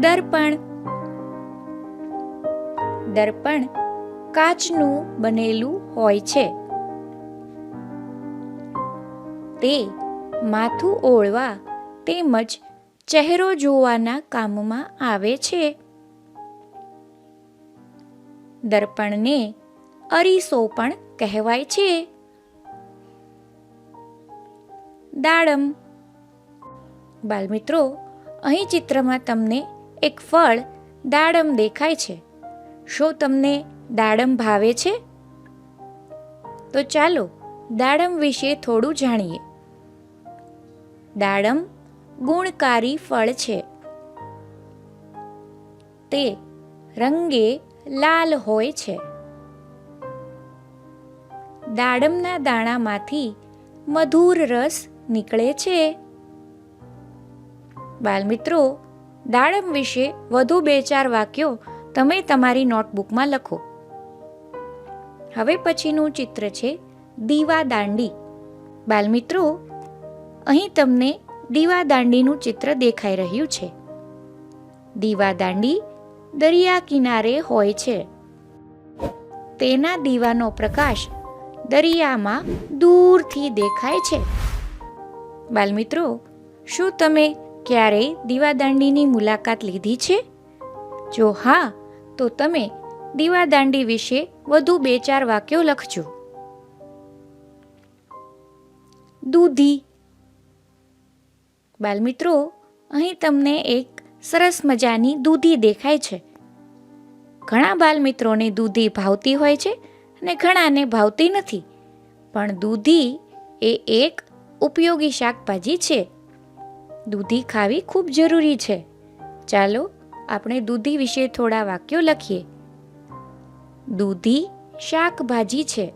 દર્પણ. દર્પણ કાચનું બનેલું હોય છે. તે માથું ઓળવા તેમજ ચહેરો જોવાના કામમાં આવે છે. દર્પણને અરીસો પણ કહેવાય છે. દાડમ. બાલમિત્રો, અહીં ચિત્રમાં તમને એક ફળ દાડમ દેખાય છે. શું તમને દાડમ ભાવે છે? તો ચાલો દાડમ વિશે થોડું જાણીએ. દાડમ ગુણકારી ફળ છે. તે રંગે લાલ હોય છે. દાડમના દાણામાંથી મધુર રસ નીકળે છે. બાલમિત્રો દાડમ વિશે વધુ બે ચાર વાક્યો તમે તમારી નોટબુકમાં લખો. હવે પછીનું ચિત્ર છે દીવા દાંડી. બાલમિત્રો, અહીં તમને દીવા દાંડીનું ચિત્ર દેખાઈ રહ્યું છે. દીવા દાંડી દરિયા કિનારે હોય છે. તેના દીવાનો પ્રકાશ દરિયામાં દૂરથી દેખાય છે. બાલમિત્રો, શું તમે ક્યારેય દીવાદાંડીની મુલાકાત લીધી છે? જો હા, તો તમે દીવાદાંડી વિશે વધુ બે ચાર વાક્યો લખજો. દૂધી. બાલમિત્રો, અહીં તમને એક સરસ મજાની દૂધી દેખાય છે. ઘણા બાલમિત્રોને દૂધી ભાવતી હોય છે અને ઘણાને ભાવતી નથી. પણ દૂધી એ એક ઉપયોગી શાકભાજી છે. દૂધી ખાવી ખૂબ જરૂરી છે. ચાલો આપણે દૂધી વિશે થોડા વાક્યો લખીએ. દૂધી શાકભાજી છે.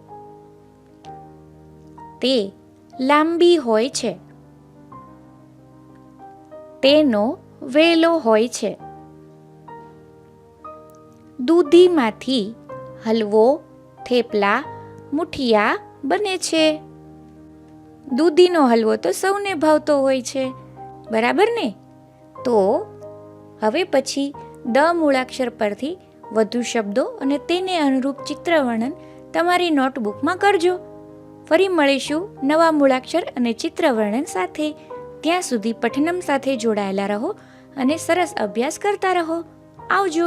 તે લાંબી હોય છે. તેનો વેલો હોય છે. દૂધીમાંથી હલવો, થેપલા, મુઠિયા બને છે. દૂધીનો હલવો તો સૌને ભાવતો હોય છે. બરાબર ને? તો હવે પછી દ મૂળાક્ષર પરથી વધુ શબ્દો અને તેને અનુરૂપ ચિત્રવર્ણન તમારી નોટબુકમાં કરજો. ફરી મળીશું નવા મૂળાક્ષર અને ચિત્રવર્ણન સાથે. ત્યાં સુધી પઠનમ સાથે જોડાયેલા રહો અને સરસ અભ્યાસ કરતા રહો. આવજો!